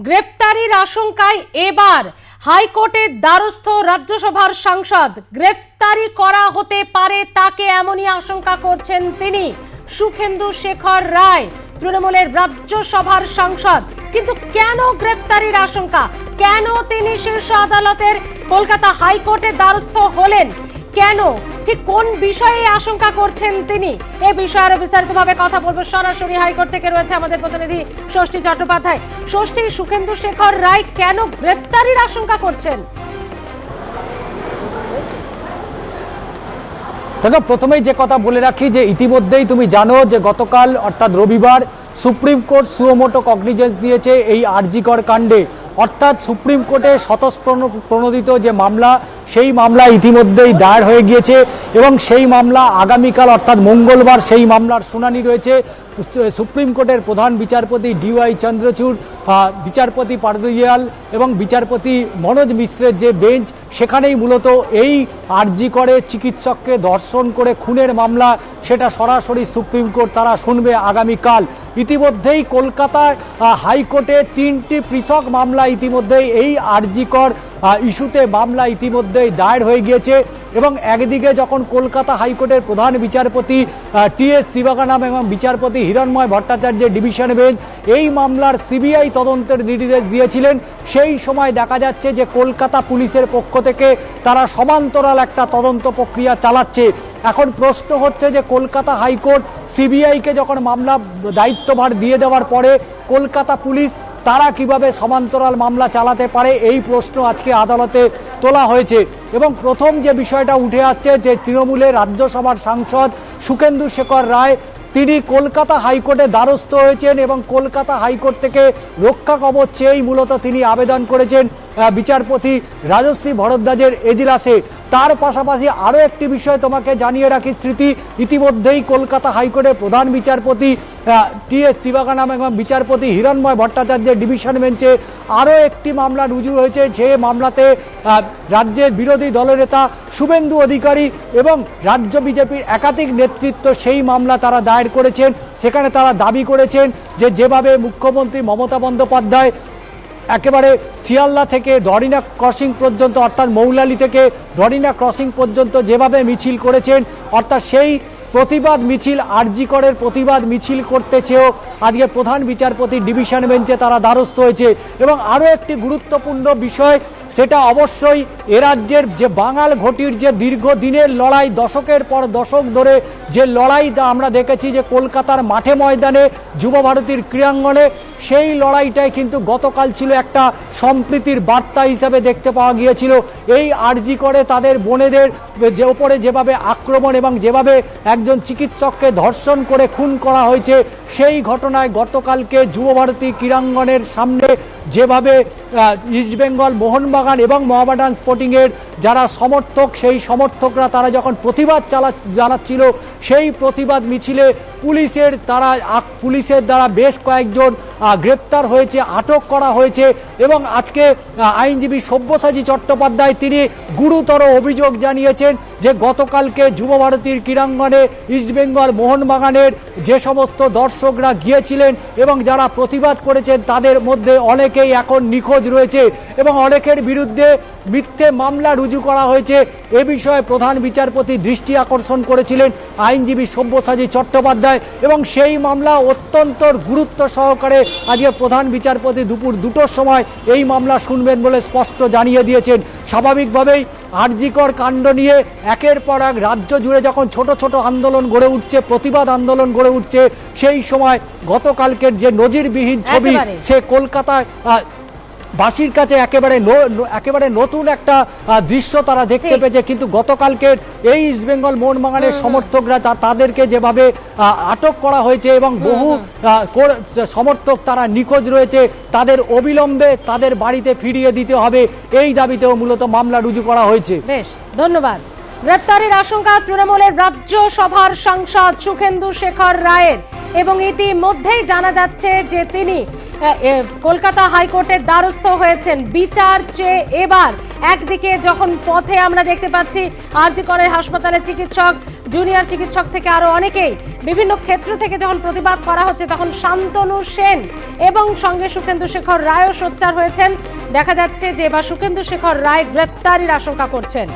গ্রেপ্তারির আশঙ্কায় এবার হাইকোর্টের দ্বারস্থ রাজ্যসভার সাংসদ। গ্রেফতারি করা হতে পারে তাকে এমনই আশঙ্কা করছেন তিনি। সুখেন্দু শেখর রায়, তৃণমূলের রাজ্যসভার সাংসদ। কিন্তু কেন গ্রেপ্তারির আশঙ্কা? কেন তিনি শীর্ষ আদালতের কলকাতা হাইকোর্টের দ্বারস্থ হলেন? কেন ঠিক কোন বিষয়ে আশঙ্কা করছেন তিনি? এ বিষয়ে আরও বিস্তারিতভাবে কথা বলব। সরাসরি হাইকোর্ট থেকে রয়েছে আমাদের প্রতিনিধি ষষ্ঠী চট্টোপাধ্যায়। ষষ্ঠী সুখেন্দু শেখর রায় কেন গ্রেপ্তারির আশঙ্কা করছেন? দেখো, প্রথমেই যে কথা বলে রাখি যে ইতিমধ্যেই তুমি জানো যে গতকাল, অর্থাৎ রবিবার, সুপ্রিম কোর্ট সুমোটো কগনিজেন্স দিয়েছে এই আরজিকর কাণ্ডে। অর্থাৎ সুপ্রিম কোর্টে স্বতঃপ্রণ- প্রণোদিত যে মামলা সেই মামলা ইতিমধ্যেই দায়ের হয়ে গিয়েছে এবং সেই মামলা আগামীকাল, অর্থাৎ মঙ্গলবার, সেই মামলার শুনানি রয়েছে। সুপ্রিম কোর্টের প্রধান বিচারপতি ডিওয়াই চন্দ্রচূড় বিচারপতি পারদুয়াল এবং বিচারপতি মনোজ মিশ্রের যে বেঞ্চ, সেখানেই মূলত এই আরজি করে চিকিৎসককে দর্শন করে খুনের মামলা, সেটা সরাসরি সুপ্রিম কোর্ট তারা শুনবে আগামীকাল। ইতিমধ্যেই কলকাতায় হাইকোর্টে তিনটি পৃথক মামলা ইতিমধ্যেই এই আরজিকর ইস্যুতে মামলা ইতিমধ্যেই দায়ের হয়ে গিয়েছে এবং একদিকে যখন কলকাতা হাইকোর্টের প্রধান বিচারপতি টি এস শিবাগানাম এবং বিচারপতি হিরণময় ভট্টাচার্যের ডিভিশন বেঞ্চ এই মামলার সিবিআই তদন্তের নির্দেশ দিয়েছিলেন। সেই সময় দেখা যাচ্ছে যে কলকাতা পুলিশের পক্ষ থেকে তারা সমান্তরাল একটা তদন্ত প্রক্রিয়া চালাচ্ছে। এখন প্রশ্ন হচ্ছে যে কলকাতা হাইকোর্ট সিবিআইকে যখন মামলা দায়িত্বভার দিয়ে দেওয়ার পরে কলকাতা পুলিশ তারা কীভাবে সমান্তরাল মামলা চালাতে পারে এই প্রশ্ন আজকে আদালতে তোলা হয়েছে। এবং প্রথম যে বিষয়টা উঠে আসছে যে তৃণমূলের রাজ্যসভার সাংসদ সুখেন্দু শেখর রায়, তিনি কলকাতা হাইকোর্টে দ্বারস্থ হয়েছেন এবং কলকাতা হাইকোর্ট থেকে রক্ষা কবচ চেয়েই মূলত তিনি আবেদন করেছেন। বিচারপতি রাজশ্রী ভরদ্বাজের এজলাসে। তার পাশাপাশি আরও একটি বিষয় তোমাকে জানিয়ে রাখি, স্মৃতি, ইতিমধ্যেই কলকাতা হাইকোর্টের প্রধান বিচারপতি টি এস শিবাগানাম এবং বিচারপতি হিরণময় ভট্টাচার্যের ডিভিশন বেঞ্চে আরও একটি মামলা রুজু হয়েছে। যে মামলাতে রাজ্যের বিরোধী দলনেতা শুভেন্দু অধিকারী এবং রাজ্য বিজেপির একাধিক নেতৃত্ব সেই মামলা তারা দায়ের করেছেন। সেখানে তারা দাবি করেছেন যে যেভাবে মুখ্যমন্ত্রী মমতা বন্দ্যোপাধ্যায় একেবারে শিয়ালদা থেকে ডরিনা ক্রসিং পর্যন্ত, অর্থাৎ মৌলালি থেকে ডরিনা ক্রসিং পর্যন্ত যেভাবে মিছিল করেছেন, অর্থাৎ সেই প্রতিবাদ মিছিল আরজিকরের প্রতিবাদ মিছিল করতে চেয়েও আজকে প্রধান বিচারপতি ডিভিশন বেঞ্চে তারা দ্বারস্থ হয়েছে। এবং আরও একটি গুরুত্বপূর্ণ বিষয় সেটা অবশ্যই এ রাজ্যের যে বাঙাল ঘটির যে দীর্ঘদিনের লড়াই, দশকের পর দশক ধরে যে লড়াইটা আমরা দেখেছি যে কলকাতার মাঠে ময়দানে যুবভারতীর ক্রীড়াঙ্গনে, সেই লড়াইটাই কিন্তু গতকাল ছিল একটা সম্প্রীতির বার্তা হিসাবে দেখতে পাওয়া গিয়েছিল। এই আরজি করে তাদের বোনেদের যে ওপরে যেভাবে আক্রমণ এবং যেভাবে একজন চিকিৎসককে ধর্ষণ করে খুন করা হয়েছে, সেই ঘটনায় গতকালকে যুবভারতী ক্রীড়াঙ্গনের সামনে যেভাবে ইস্টবেঙ্গল মোহনবাগান এবং মোহামেডান স্পোর্টিংয়ের যারা সমর্থক, সেই সমর্থকরা তারা যখন প্রতিবাদ চালা, জানাচ্ছিল, সেই প্রতিবাদ মিছিলে পুলিশের তারা পুলিশের দ্বারা বেশ কয়েকজন গ্রেপ্তার হয়েছে, আটক করা হয়েছে এবং আজকে আইনজীবী সব্যসাচী চট্টোপাধ্যায় তিনি গুরুতর অভিযোগ জানিয়েছেন যে গতকালকে যুবভারতীর ক্রীড়াঙ্গনে ইস্টবেঙ্গল মোহনবাগানের যে সমস্ত দর্শকরা গিয়েছিলেন এবং যারা প্রতিবাদ করেছেন তাদের মধ্যে অনেকেই এখন নিখোঁজ রয়েছে এবং অনেকের বিরুদ্ধে মিথ্যে মামলা রুজু করা হয়েছে। এ বিষয়ে প্রধান বিচারপতি দৃষ্টি আকর্ষণ করেছিলেন আইনজীবী সব্যসাচী চট্টোপাধ্যায় এবং সেই মামলা অত্যন্ত গুরুত্ব সহকারে আজকে প্রধান বিচারপতি দুপুর দুটোর সময় এই মামলা শুনবেন বলে স্পষ্ট জানিয়ে দিয়েছেন। স্বাভাবিকভাবেই আরজিকর কাণ্ড নিয়ে একের পর এক রাজ্য জুড়ে যখন ছোট ছোট আন্দোলন গড়ে উঠছে প্রতিবাদ আন্দোলন গড়ে উঠছে সেই সময় গতকালকের যে নজিরবিহীন ছবি সে কলকাতায় বাসীর কাছে একেবারে একেবারে নতুন একটা দৃশ্য তারা দেখতে পেয়েছে। কিন্তু গতকালকের এই ইস্টবেঙ্গল মোহনবাগানের সমর্থকরা তাদেরকে যেভাবে আটক করা হয়েছে এবং বহু সমর্থক তারা নিখোঁজ রয়েছে তাদের অবিলম্বে তাদের বাড়িতে ফিরিয়ে দিতে হবে। এই দাবিতেও মূলত মামলা রুজু করা হয়েছে। বেশ ধন্যবাদ। গ্রেপ্তারির আশঙ্কা তৃণমূলের রাজ্য সভার সাংসদ সুখেন্দু শেখর রায়ের। এবং ইতিমধ্যেই জানা যাচ্ছে যে তিনি কলকাতা হাইকোর্টের দ্বারস্থ হয়েছেন। বিচার চেয়ে এবার একদিকে যখন পথে আমরা দেখতে পাচ্ছি আরজি করে হাসপাতালের চিকিৎসক, জুনিয়র চিকিৎসক থেকে আরও অনেকেই বিভিন্ন ক্ষেত্র থেকে যখন প্রতিবাদ করা হচ্ছে তখন শান্তনু সেন এবং সঙ্গে সুখেন্দু শেখর রায়ও সোচ্চার হয়েছেন। দেখা যাচ্ছে যে এবার সুখেন্দু শেখর রায় গ্রেপ্তারির আশঙ্কা করছেন।